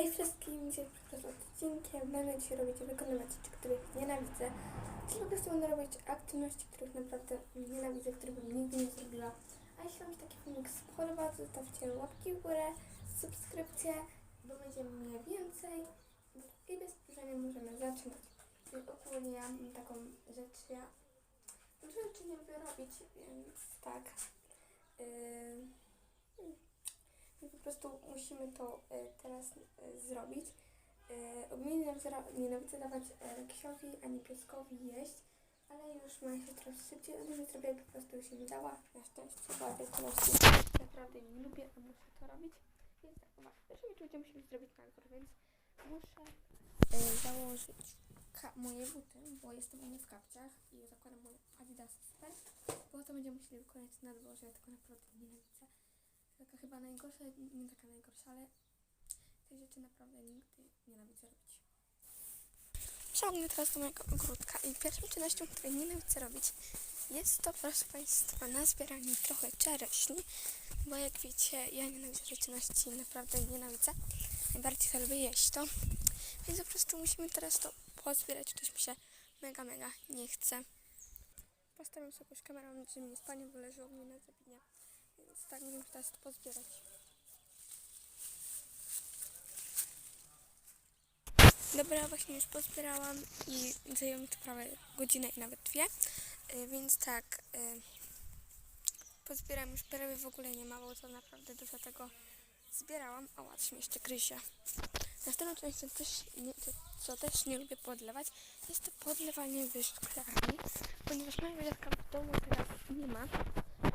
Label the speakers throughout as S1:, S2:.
S1: Hej wszystkim, dzisiaj przed odcinkiem będę dzisiaj robić wykonywać rzeczy, których nienawidzę. Czyli po prostu będę robić aktywności, których naprawdę nienawidzę, których bym nigdy nie zrobiła. A jeśli Wam się taki filmik spodoba, to zostawcie łapki w górę, subskrypcję, bo będzie mnie więcej. I bez przedłużania możemy zacząć. I ogólnie ja mam taką rzecz, ja rzeczy nie lubię robić, więc tak. Yy, po prostu musimy to e, teraz e, zrobić. E, Ogólnie nienawidzę, dawać Reksiowi ani pieskowi jeść, ale już się trochę szybciej ode mnie zrobię, po prostu już im dała. Na szczęście, tej koności naprawdę nie lubię, a muszę to robić. Więc tak, uwaga, pierwsze będziemy musieli zrobić na górę, więc muszę założyć moje buty, bo jestem u mnie w kapciach i zakładam moje Adidas Super, bo to będziemy musieli wykonać na dworze, ja tego naprawdę nienawidzę taka chyba najgorsza, nie taka najgorsza, ale te rzeczy naprawdę nigdy nienawidzę robić. Przechodzimy teraz do mojego ogródka i pierwszą czynnością, której nienawidzę robić jest to, proszę Państwa, na zbieranie trochę czereśni, bo jak wiecie, ja nienawidzę tej czynności, naprawdę nienawidzę. Najbardziej to lubię jeść to, więc po prostu musimy teraz to pozbierać, coś mi się mega, mega nie chce. Postawiam sobie jakąś kamerę, żeby mnie spanie, bo leży u mnie na zabinie. Więc tak będziemy teraz to pozbierać. Dobra, właśnie już pozbierałam i zajęło mi to prawie godzinę i nawet dwie. Y, Więc tak, y, pozbieram już prawie w ogóle nie ma, bo to naprawdę dużo tego zbierałam. O, ładnie jeszcze gryzie. Następną częścią, też co też nie lubię podlewać, jest to podlewanie w szklarni, ponieważ mojego dziadka w domu teraz nie ma,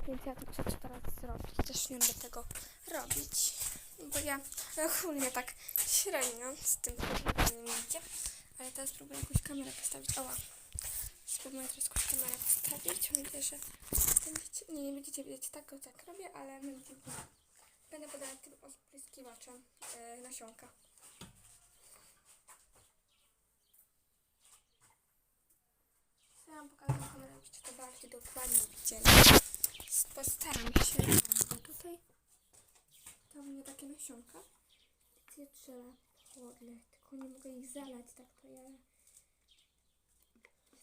S1: więc ja to muszę teraz zrobić. Też nie lubię tego robić, bo ja ogólnie tak średnio z tym podlewaniem idzie, ale teraz spróbuję jakąś kamerę postawić. Oła, spróbuję teraz jakąś kamerę postawić. Mam nadzieję, że będziecie, nie, nie będziecie wiedzieć tak, jak robię, ale będziecie, będę podawać tym opryskiwaczem yy, nasionka. Ja wam pokażę kamerę, żebyście to bardziej dokładnie widzieli. Postaram się, bo tutaj to mnie takie nasionka. Gdzie trzeba podleć, tylko nie mogę ich zalać, tak to ja...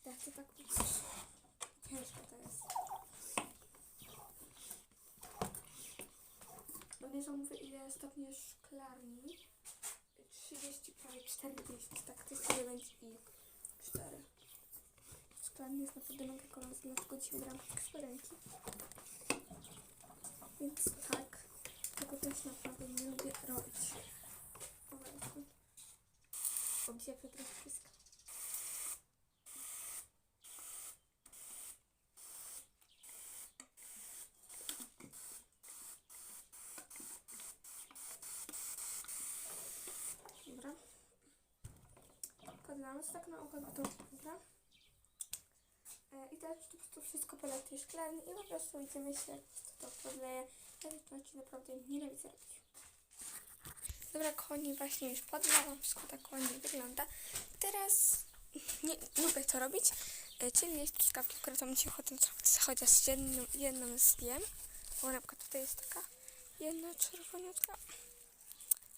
S1: Tak, to tak ciężko to jest. Bo nie zamówię ile stopni szklarni. 30, prawie 40, tak to jest 9 i 4. Szklarni jest naprawdę mega kolor, dlatego dzisiaj gram eksperymenki. Więc tak, tego też naprawdę nie lubię robić. O. Obzie trochę pyska. Dobra. Podlamy tak na oko to, dobra? I teraz po prostu wszystko polej tej szklarni i po prostu idziemy się, to podleję. Ja rzeczywistości naprawdę nienawidzę robić. Dobra, koni właśnie już podlałam, wszystko tak ładnie wygląda. Teraz nie lubię to robić, e, czyli jest truskawki, które to mi się ochotę chociaż jedną, jedną zjem. Bo na przykład tutaj jest taka jedna czerwoniutka.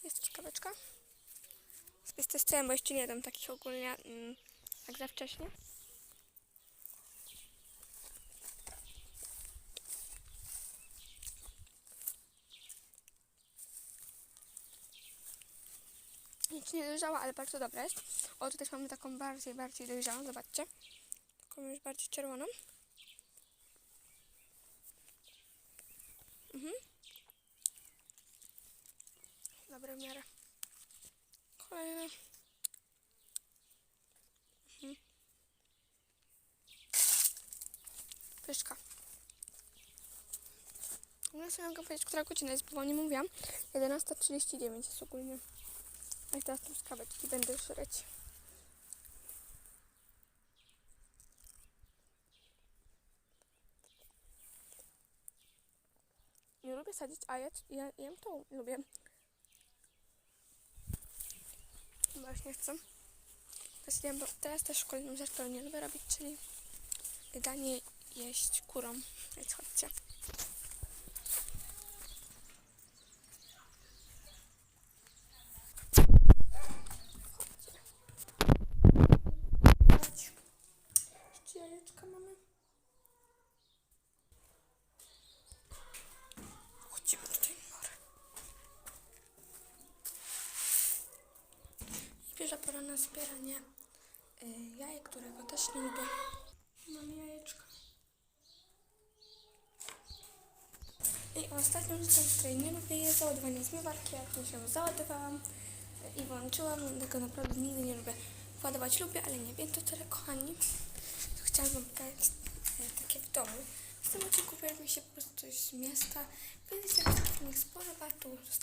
S1: Jest truskaweczka. Sobie testuję, bo jeszcze nie jadam takich ogólnie mm, jak za wcześnie. Nic nie dojrzała, ale bardzo dobra jest. O, tutaj mamy taką bardziej, bardziej dojrzałą, zobaczcie. Taką już bardziej czerwoną. Mhm. Dobre w miarę. Kolejna. Mhm. Pyszka. Nie sobie mogę powiedzieć, która godzina jest, bo nie mówiłam. 11.39 jest ogólnie. A teraz truskaweczki będę żreć. Nie lubię sadzić, a ja, ja, ja to lubię. Właśnie chcę. Zasadziłam, bo teraz też kolejną rzecz, którą nie lubię robić, czyli danie jeść kurom. Więc chodźcie. Na zbieranie y, którego też nie lubię. Mam jajeczko. I ostatnią rzeczą, której nie lubię jest załadowanie zmywarki. Jak mi się załadowałam y, i włączyłam, tego naprawdę nigdy nie lubię. Władować lubię, ale nie wiem to tyle, kochani. To chciałam pokazać y, takie w domu. W tym odcinku pojawi się po prostu coś z miasta. Więc jak się Wam spodoba, to zostawcie